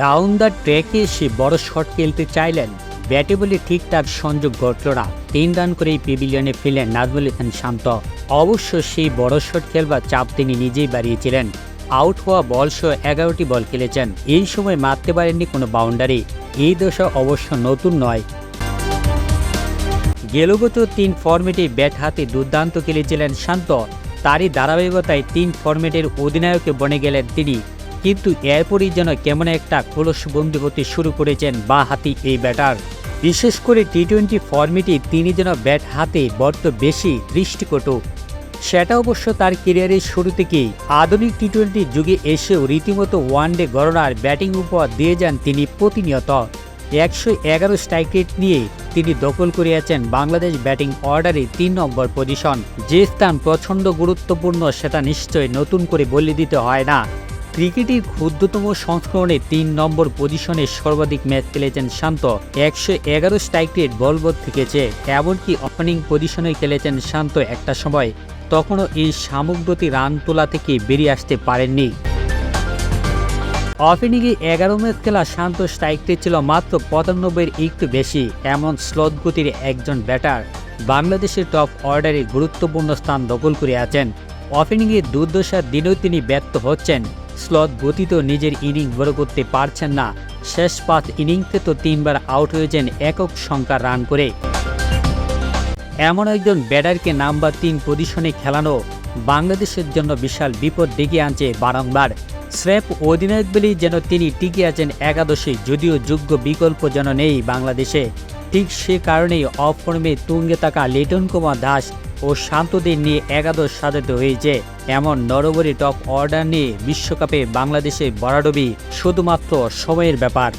Down the ট্র্যাকে সে বড় shot খেলতে চাইলেন। ব্যাটে বলে ঠিকঠাক সংযোগ ঘটল না। তিন রান করেই পেভিলিয়নে ফিরলেন নাজমুল ইসলাম শান্ত। অবশ্য সেই বড় শট খেলবার চাপ তিনি নিজেই বাড়িয়েছিলেন। আউট হওয়া বল সহ এগারোটি বল খেলেছেন। এই সময় মারতে পারেননি কোনো বাউন্ডারি। এই দশা অবশ্য নতুন নয়। গেলগত তিন ফরম্যাটে ব্যাট হাতে দুর্দান্ত খেলেছিলেন শান্ত। তারই ধারাবাহিকতায় তিন ফরম্যাটের অধিনায়কে বনে গেলেন তিনি। কিন্তু এরপরই যেন কেমন একটা কলসবন্দি হতে শুরু করেছেন বা হাতি এই ব্যাটার। বিশেষ করে টি টোয়েন্টি ফরম্যাটে তিনি যেন ব্যাট হাতে বড্ড বেশি দৃষ্টিকটু। সেটা অবশ্য তার কেরিয়ারের শুরু থেকেই। আধুনিক টি টোয়েন্টি যুগে এসেও রীতিমতো ওয়ানডে গণনার ব্যাটিং উপহার দিয়ে যান তিনি প্রতিনিয়ত। একশো এগারো স্ট্রাইক রেট নিয়ে তিনি দখল করিয়াছেন বাংলাদেশ ব্যাটিং অর্ডারে তিন নম্বর পজিশন। যে স্থান প্রচণ্ড গুরুত্বপূর্ণ সেটা নিশ্চয় নতুন করে বলে দিতে হয় না। ক্রিকেটের ক্ষুদ্রতম সংস্করণে তিন নম্বর পজিশনে সর্বাধিক ম্যাচ খেলেছেন শান্ত। একশো এগারো স্ট্রাইক রেট বলবৎ থেকেছে, এমনকি ওপেনিং পজিশনে খেলেছেন শান্ত একটা সময়। তখনও এই সামগ্রতি রান তোলা থেকে বেরিয়ে আসতে পারেননি। অফিনিংয়ে এগারো ম্যাচ খেলা শান্ত স্ট্রাইক রেট ছিল মাত্র পঁচানব্বইয়ের একটু বেশি, এমন স্লথ গতির একজন ব্যাটার। বাংলাদেশের টপ অর্ডারে গুরুত্বপূর্ণ স্থান দখল করে আছেন। অফিনিংয়ে দুর্দশার দিনেও তিনি ব্যর্থ হচ্ছেন। স্লথ গতিতেও নিজের ইনিং বড় করতে পারছেন না। শেষ পাঁচ ইনিংসে তো তিনবার আউট হয়েছেন একক সংখ্যার রান করে। এমন একজন ব্যাটারকে নাম্বার তিন পজিশনে খেলানো বাংলাদেশের জন্য বিশাল বিপদ ডেকে আনছে বারংবার। স্রেফ অধিনায়ক বলেই যেন তিনি টিকে আছেন একাদশে, যদিও যোগ্য বিকল্প যেন নেই বাংলাদেশে। ঠিক সে কারণেই অফ ফর্মে তুঙ্গে থাকা লিটন কুমার দাস ও শান্তদের নিয়ে একাদশ সাজাতে হয়েছে। এমন নরবরী টপ অর্ডার নিয়ে বিশ্বকাপে বাংলাদেশে বরাডবি শুধুমাত্র সময়ের ব্যাপার।